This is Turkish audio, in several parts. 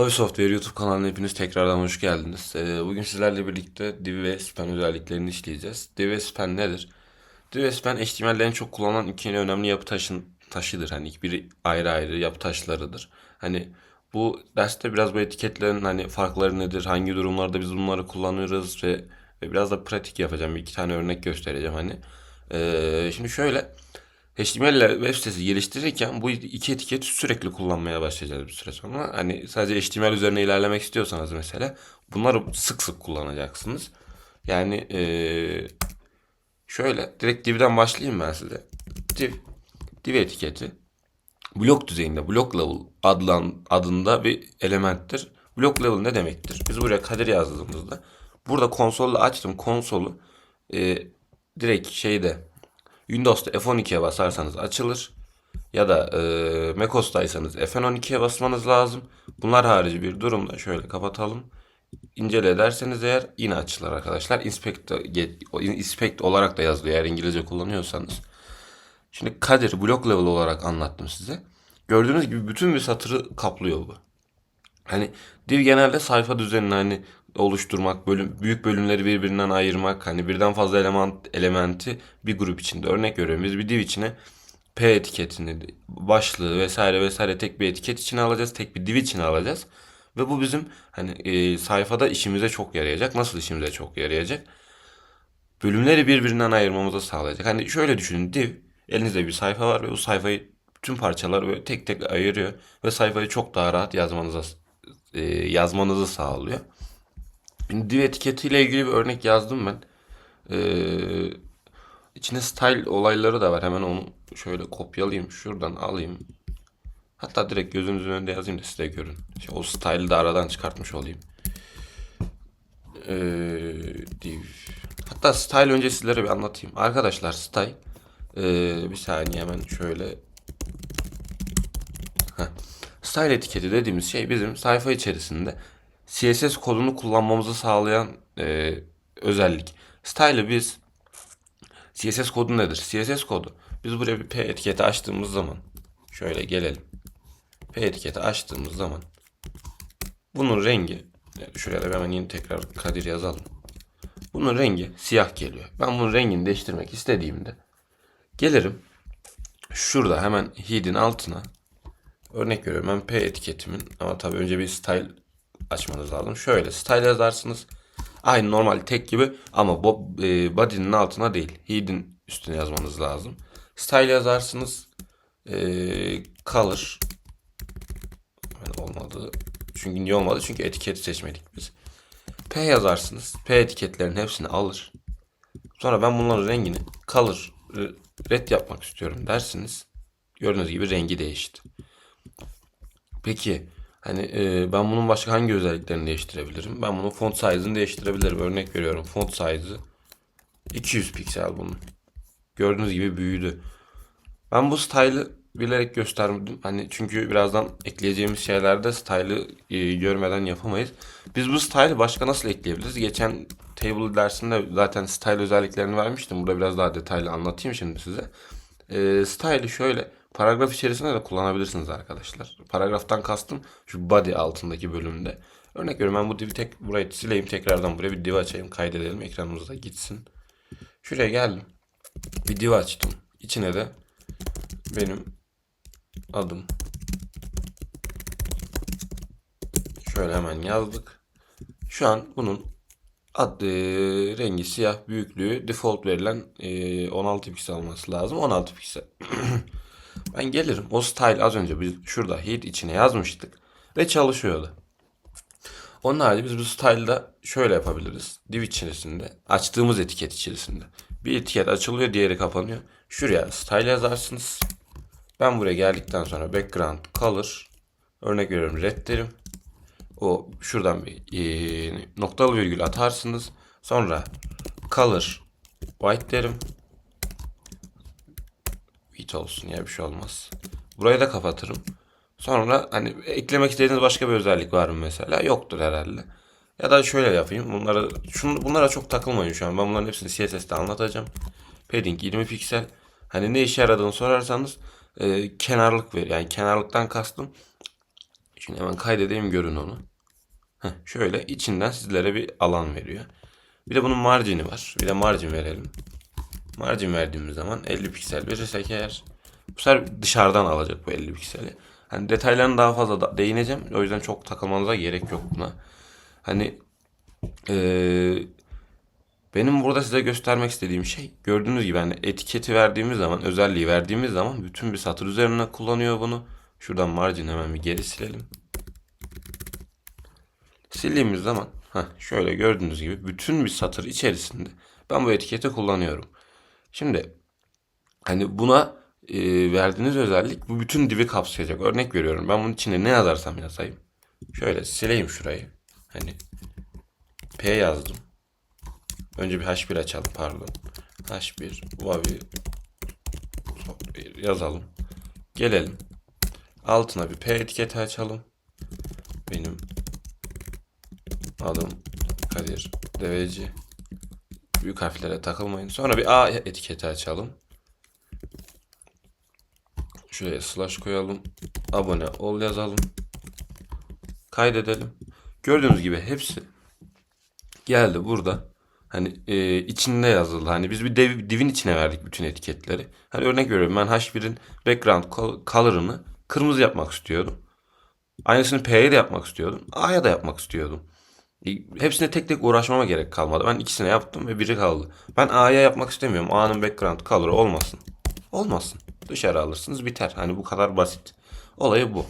Hobby Software YouTube kanalına hepiniz tekrardan hoş geldiniz. Ee, Bugün sizlerle birlikte div ve span özelliklerini işleyeceğiz. Div ve span nedir? Div ve span HTML'de en çok kullanılan iki önemli yapı taşın, taşıdır. Hani biri ayrı ayrı yapı taşlarıdır. Hani bu derste biraz bu etiketlerin hani farkları nedir, hangi durumlarda biz bunları kullanıyoruz ve, ve biraz da pratik yapacağım. Bir iki tane örnek göstereceğim hani. Ee, şimdi şöyle HTML web sitesi geliştirirken bu iki etiketi sürekli kullanmaya başlayacağız bir süre sonra. Hani sadece HTML üzerine ilerlemek istiyorsanız mesela bunları sık sık kullanacaksınız. Yani eee, şöyle direkt div'den başlayayım ben size. Div, div etiketi blok düzeyinde block level adlan, adında bir elementtir. Block level ne demektir? Biz buraya kadir yazdığımızda burada konsolu açtım. Konsolu eee, direkt şeyde Windows'ta F12'ye basarsanız açılır. Ya da e, macOS'taysanız F12'ye basmanız lazım. Bunlar harici bir durumda şöyle kapatalım. İncele ederseniz eğer yine açılır arkadaşlar. Inspect, inspect olarak da yazılıyor eğer İngilizce kullanıyorsanız. Şimdi Kadir block level olarak anlattım size. Gördüğünüz gibi bütün bir satırı kaplıyor bu. Hani div genelde sayfa düzenini hani oluşturmak, bölüm, büyük bölümleri birbirinden ayırmak, hani birden fazla element elementi bir grup içinde. Örnek veriyorum biz bir div içine P etiketini, başlığı vesaire vesaire tek bir etiket içine alacağız, tek bir div içine alacağız. Ve bu bizim hani e, sayfada işimize çok yarayacak. Nasıl işimize çok yarayacak? Bölümleri birbirinden ayırmamızı sağlayacak. Hani şöyle düşünün div elinizde bir sayfa var ve bu sayfayı tüm parçalar böyle tek tek ayırıyor ve sayfayı çok daha rahat yazmanıza e, yazmanızı sağlıyor. Div etiketiyle ilgili bir örnek yazdım ben. Ee, içine style olayları da var. Hemen onu şöyle kopyalayayım. Şuradan alayım. Hatta direkt gözünüzün önünde yazayım da size görün. İşte o style'ı da aradan çıkartmış olayım. Ee, div. Hatta style önce sizlere bir anlatayım. Arkadaşlar style ee, bir saniye hemen şöyle Heh. Style etiketi dediğimiz şey bizim sayfa içerisinde CSS kodunu kullanmamızı sağlayan e, özellik. Style'ı biz CSS kodu nedir? CSS kodu. Biz buraya bir P etiketi açtığımız zaman şöyle gelelim. P etiketi açtığımız zaman bunun rengi şuraya da hemen yeni tekrar Kadir yazalım. Bunun rengi siyah geliyor. Ben bunun rengini değiştirmek istediğimde gelirim. Şurada hemen head'in altına örnek veriyorum ben P etiketimin ama tabii önce bir style açmanız lazım. Şöyle style yazarsınız. Aynı normal tek gibi ama bo, e, body'nin altına değil. Head'in üstüne yazmanız lazım. Style yazarsınız. E, color olmadı. Çünkü niye olmadı? Çünkü etiketi seçmedik biz. P yazarsınız. P etiketlerin hepsini alır. Sonra ben bunların rengini color red yapmak istiyorum dersiniz. Gördüğünüz gibi rengi değişti. Peki Hani e, ben bunun başka hangi özelliklerini değiştirebilirim? Ben bunun font size'ını değiştirebilirim. Örnek veriyorum. Font size'ı 200 piksel bunun. Gördüğünüz gibi büyüdü. Ben bu style'ı bilerek göstermedim. Hani çünkü birazdan ekleyeceğimiz şeylerde style'ı e, görmeden yapamayız. Biz bu style'ı başka nasıl ekleyebiliriz? Geçen table dersinde zaten style özelliklerini vermiştim. Burada biraz daha detaylı anlatayım şimdi size. E, style'ı şöyle Paragraf içerisinde de kullanabilirsiniz arkadaşlar. Paragraftan kastım şu body altındaki bölümde. Örnek veriyorum ben bu div'i tek burayı sileyim tekrardan buraya bir div açayım kaydedelim ekranımızda gitsin. Şuraya geldim. Bir div açtım. İçine de benim adım şöyle hemen yazdık. Şu an bunun ad, e, rengi siyah büyüklüğü default verilen e, 16 piksel olması lazım. 16 piksel. Ben gelirim. O style az önce biz şurada head içine yazmıştık. Ve çalışıyordu. Onun harici biz bu style'da şöyle yapabiliriz. Div içerisinde açtığımız etiket içerisinde. Bir etiket açılıyor diğeri kapanıyor. Şuraya style yazarsınız. Ben buraya geldikten sonra background color örnek veriyorum red derim. O şuradan bir e, noktalı virgül atarsınız. Sonra color white derim hit olsun ya bir şey olmaz. Burayı da kapatırım. Sonra hani eklemek istediğiniz başka bir özellik var mı mesela? Yoktur herhalde. Ya da şöyle yapayım. Bunlara şunu bunlara çok takılmayın şu an. Ben bunların hepsini CSS'te anlatacağım. Padding 20 piksel. Hani ne işe yaradığını sorarsanız e, kenarlık ver. Yani kenarlıktan kastım Şimdi hemen kaydedeyim görün onu. Heh, şöyle içinden sizlere bir alan veriyor. Bir de bunun marjini var. Bir de marjin verelim. Marjin verdiğimiz zaman 50 piksel verirsek eğer bu sefer dışarıdan alacak bu 50 pikseli. Hani detaylarına daha fazla da değineceğim. O yüzden çok takılmanıza gerek yok buna. Hani eee, benim burada size göstermek istediğim şey gördüğünüz gibi hani etiketi verdiğimiz zaman özelliği verdiğimiz zaman bütün bir satır üzerine kullanıyor bunu. Şuradan margin hemen bir geri silelim. Sildiğimiz zaman heh, şöyle gördüğünüz gibi bütün bir satır içerisinde ben bu etiketi kullanıyorum. Şimdi hani buna e, verdiğiniz özellik bu bütün divi kapsayacak. Örnek veriyorum ben bunun içine ne yazarsam yazayım. Şöyle sileyim şurayı. Hani P yazdım. Önce bir H1 açalım pardon. H1 Wavi yazalım. Gelelim. Altına bir P etiketi açalım. Benim adım Kadir Deveci. Büyük harflere takılmayın. Sonra bir A etiketi açalım. Şuraya slash koyalım. Abone ol yazalım. Kaydedelim. Gördüğünüz gibi hepsi geldi burada. Hani e, içinde yazılı. Hani biz bir dev- divin içine verdik bütün etiketleri. Hani örnek veriyorum ben H1'in background col- color'ını kırmızı yapmak istiyordum. Aynısını P'ye de yapmak istiyordum. A'ya da yapmak istiyordum. Hepsine tek tek uğraşmama gerek kalmadı. Ben ikisine yaptım ve biri kaldı. Ben A'ya yapmak istemiyorum. A'nın background color'ı olmasın. Olmasın. Dışarı alırsınız biter. Hani bu kadar basit. Olayı bu.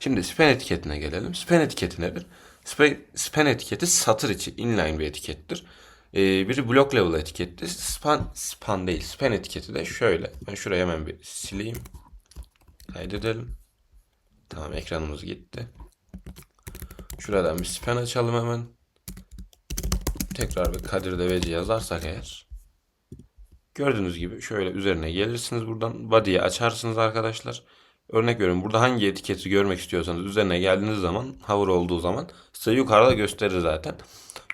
Şimdi span etiketine gelelim. Span etiketi nedir? Span, span etiketi satır içi inline bir etikettir. Ee, biri block level etikettir. Span, span değil. Span etiketi de şöyle. Ben şuraya hemen bir sileyim. Kaydedelim. Tamam ekranımız gitti. Şuradan bir span açalım hemen. Tekrar bir Kadir Deveci yazarsak eğer. Gördüğünüz gibi şöyle üzerine gelirsiniz buradan. Body'yi açarsınız arkadaşlar. Örnek veriyorum burada hangi etiketi görmek istiyorsanız üzerine geldiğiniz zaman hover olduğu zaman size yukarıda gösterir zaten.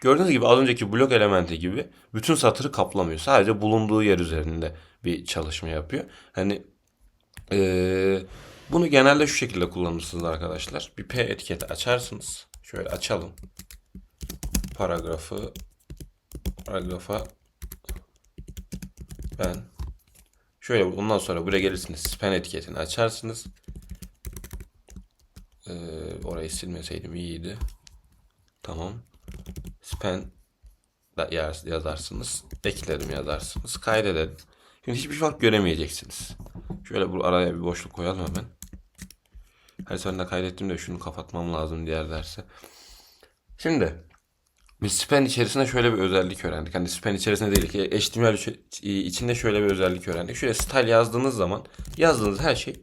Gördüğünüz gibi az önceki blok elementi gibi bütün satırı kaplamıyor. Sadece bulunduğu yer üzerinde bir çalışma yapıyor. Hani eee, bunu genelde şu şekilde kullanırsınız arkadaşlar. Bir P etiketi açarsınız. Şöyle açalım. Paragrafı paragrafa ben şöyle ondan sonra buraya gelirsiniz. Span etiketini açarsınız. Ee, orayı silmeseydim iyiydi. Tamam. Span yazarsınız. Ekledim yazarsınız. Kaydedelim. Şimdi hiçbir fark göremeyeceksiniz. Şöyle bu araya bir boşluk koyalım hemen. Her seferinde kaydettim de şunu kapatmam lazım diğer derse. Şimdi biz span içerisinde şöyle bir özellik öğrendik. Hani span içerisinde değil ki HTML içi- içinde şöyle bir özellik öğrendik. Şöyle style yazdığınız zaman yazdığınız her şey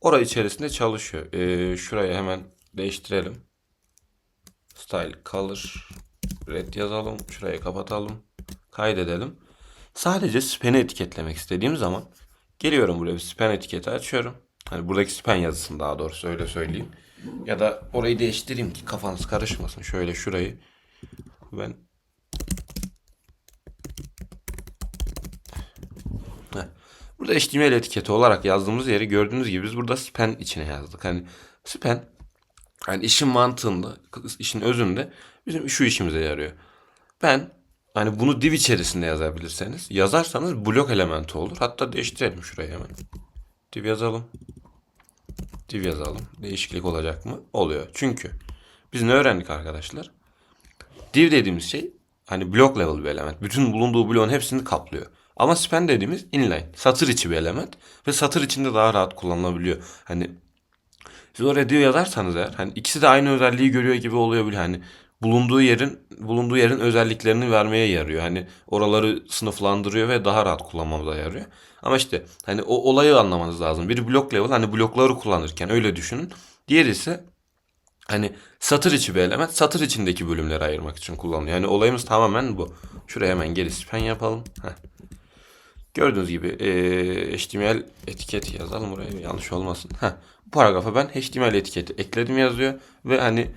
oraya içerisinde çalışıyor. Ee, şurayı hemen değiştirelim. Style color red yazalım. Şurayı kapatalım. Kaydedelim. Sadece span'i etiketlemek istediğim zaman geliyorum buraya bir span etiketi açıyorum. Hani buradaki span yazısını daha doğrusu öyle söyleyeyim. Ya da orayı değiştireyim ki kafanız karışmasın. Şöyle şurayı ben. Burada HTML etiketi olarak yazdığımız yeri gördüğünüz gibi biz burada span içine yazdık. Hani span yani işin mantığında, işin özünde bizim şu işimize yarıyor. Ben hani bunu div içerisinde yazabilirseniz, yazarsanız blok elementi olur. Hatta değiştirelim şurayı hemen. Div yazalım. Div yazalım. Değişiklik olacak mı? Oluyor. Çünkü biz ne öğrendik arkadaşlar? Div dediğimiz şey hani block level bir element. Bütün bulunduğu bloğun hepsini kaplıyor. Ama span dediğimiz inline. Satır içi bir element. Ve satır içinde daha rahat kullanılabiliyor. Hani siz oraya div yazarsanız eğer hani ikisi de aynı özelliği görüyor gibi oluyor bile hani bulunduğu yerin bulunduğu yerin özelliklerini vermeye yarıyor. Hani oraları sınıflandırıyor ve daha rahat kullanmamıza yarıyor. Ama işte hani o olayı anlamanız lazım. Biri block level hani blokları kullanırken öyle düşünün. Diğeri ise hani satır içi bir element satır içindeki bölümleri ayırmak için kullanılıyor. Yani olayımız tamamen bu. Şuraya hemen geri span yapalım. Heh. Gördüğünüz gibi eee, HTML etiket yazalım buraya yanlış olmasın. Heh, bu paragrafa ben HTML etiketi ekledim yazıyor ve hani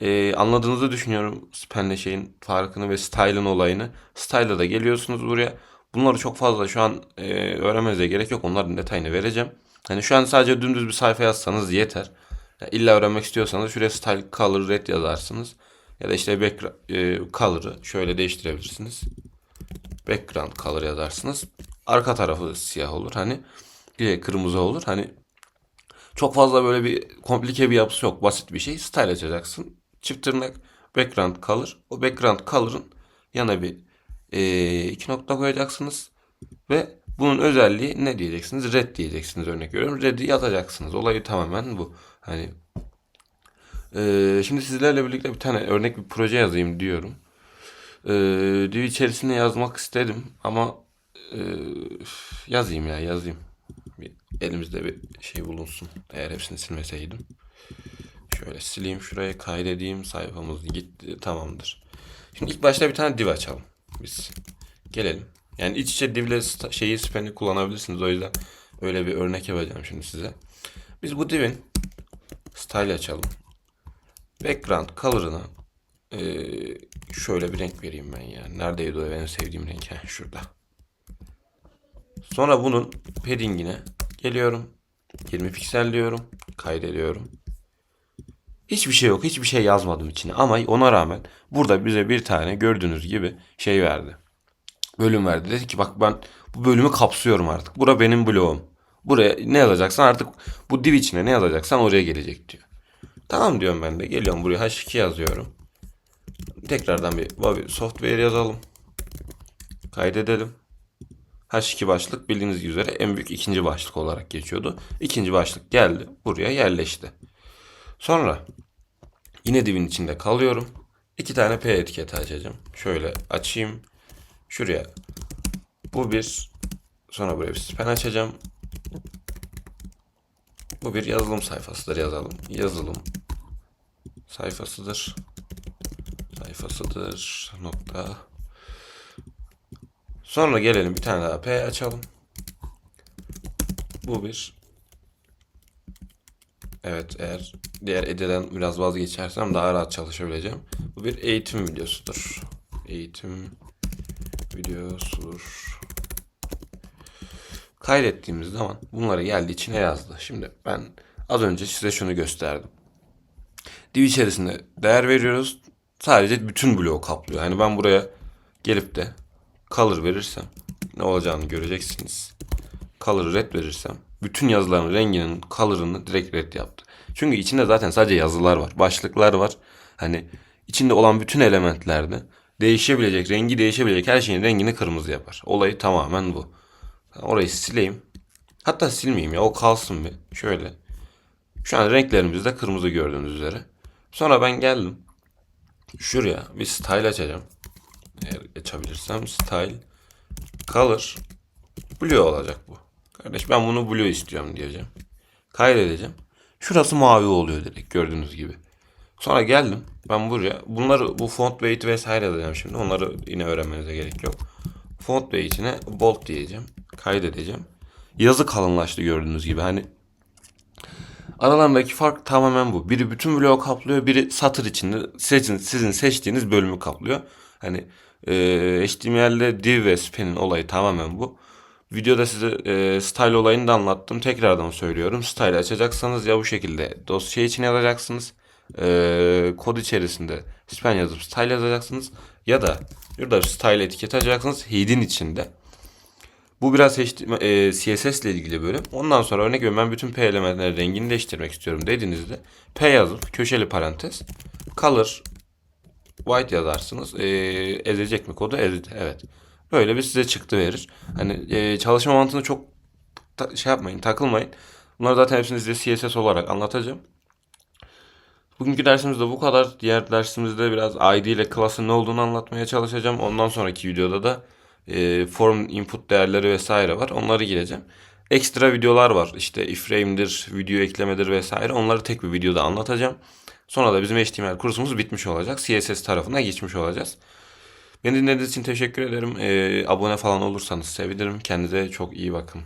eee, anladığınızı düşünüyorum span'le şeyin farkını ve style'ın olayını. Style'a da geliyorsunuz buraya. Bunları çok fazla şu an eee öğrenmenize gerek yok. Onların detayını vereceğim. Hani şu an sadece dümdüz bir sayfa yazsanız yeter. Ya illa öğrenmek istiyorsanız şuraya style color red yazarsınız. Ya da işte background e, color'ı şöyle değiştirebilirsiniz. Background color yazarsınız. Arka tarafı siyah olur. Hani e, kırmızı olur. Hani çok fazla böyle bir komplike bir yapısı yok. Basit bir şey. Style açacaksın. Çift tırnak background color. O background color'ın yana bir e, iki nokta koyacaksınız. Ve bunun özelliği ne diyeceksiniz? Red diyeceksiniz örnek veriyorum. Red'i yazacaksınız. Olayı tamamen bu. Hani e, şimdi sizlerle birlikte bir tane örnek bir proje yazayım diyorum. E, div içerisine yazmak istedim ama e, yazayım ya yazayım. Bir, elimizde bir şey bulunsun. Eğer hepsini silmeseydim. Şöyle sileyim şuraya kaydedeyim. Sayfamız gitti. Tamamdır. Şimdi ilk başta bir tane div açalım. Biz gelelim. Yani iç içe divle şeyi span'i kullanabilirsiniz. O yüzden öyle bir örnek yapacağım şimdi size. Biz bu divin style açalım. Background color'ına eee, şöyle bir renk vereyim ben ya. Neredeydi o benim sevdiğim renk? Heh, şurada. Sonra bunun padding'ine geliyorum. 20 piksel diyorum. Kaydediyorum. Hiçbir şey yok. Hiçbir şey yazmadım içine. Ama ona rağmen burada bize bir tane gördüğünüz gibi şey verdi. Bölüm verdi. Dedi ki bak ben bu bölümü kapsıyorum artık. Bura benim bloğum. Buraya ne yazacaksan artık bu div içine ne yazacaksan oraya gelecek diyor. Tamam diyorum ben de. Geliyorum buraya H2 yazıyorum. Tekrardan bir Bobby software yazalım. Kaydedelim. H2 başlık bildiğiniz üzere en büyük ikinci başlık olarak geçiyordu. İkinci başlık geldi. Buraya yerleşti. Sonra yine divin içinde kalıyorum. İki tane P etiketi açacağım. Şöyle açayım. Şuraya. Bu bir. Sonra buraya bir span açacağım. Bu bir yazılım sayfasıdır yazalım. Yazılım sayfasıdır. Sayfasıdır. Nokta. Sonra gelelim bir tane daha P açalım. Bu bir. Evet eğer diğer ededen biraz vazgeçersem daha rahat çalışabileceğim. Bu bir eğitim videosudur. Eğitim videosudur. Kaydettiğimiz zaman bunları geldi içine yazdı. Şimdi ben az önce size şunu gösterdim. Div içerisinde değer veriyoruz. Sadece bütün bloğu kaplıyor. Yani ben buraya gelip de color verirsem ne olacağını göreceksiniz. Color red verirsem bütün yazıların renginin color'ını direkt red yaptı. Çünkü içinde zaten sadece yazılar var. Başlıklar var. Hani içinde olan bütün elementlerde değişebilecek, rengi değişebilecek her şeyin rengini kırmızı yapar. Olayı tamamen bu. Orayı sileyim. Hatta silmeyeyim ya o kalsın bir. Şöyle. Şu an renklerimiz de kırmızı gördüğünüz üzere. Sonra ben geldim. Şuraya bir style açacağım. Eğer açabilirsem style color blue olacak bu. Kardeş ben bunu blue istiyorum diyeceğim. Kaydedeceğim. Şurası mavi oluyor direkt gördüğünüz gibi. Sonra geldim ben buraya. Bunları bu font weight vesaire yazacağım şimdi. Onları yine öğrenmenize gerek yok. Font weight'ine bold diyeceğim. Kaydedeceğim. Yazı kalınlaştı gördüğünüz gibi. Hani aralarındaki fark tamamen bu. Biri bütün bloğu kaplıyor, biri satır içinde seçin, sizin seçtiğiniz bölümü kaplıyor. Hani e, HTML'de div ve span'in olayı tamamen bu. Videoda size e, style olayını da anlattım. Tekrardan söylüyorum. Style açacaksanız ya bu şekilde dosya içine yazacaksınız. E, kod içerisinde span yazıp style yazacaksınız. Ya da burada style etiketi açacaksınız. Head'in içinde. Bu biraz HTML, e, CSS ile ilgili bölüm. Ondan sonra örnek veriyorum ben bütün P elementlerin rengini değiştirmek istiyorum dediğinizde P yazıp köşeli parantez color white yazarsınız. E, ezecek mi kodu? Ezdi. Evet. Böyle bir size çıktı verir. Hani e, çalışma mantığını çok ta- şey yapmayın, takılmayın. Bunları zaten hepsini size CSS olarak anlatacağım. Bugünkü dersimizde bu kadar. Diğer dersimizde biraz ID ile class'ın ne olduğunu anlatmaya çalışacağım. Ondan sonraki videoda da e, form input değerleri vesaire var. Onları gireceğim. Ekstra videolar var. İşte iframe'dir, video eklemedir vesaire. Onları tek bir videoda anlatacağım. Sonra da bizim HTML kursumuz bitmiş olacak. CSS tarafına geçmiş olacağız. Beni dinlediğiniz için teşekkür ederim. E, abone falan olursanız sevinirim. Kendinize çok iyi bakın.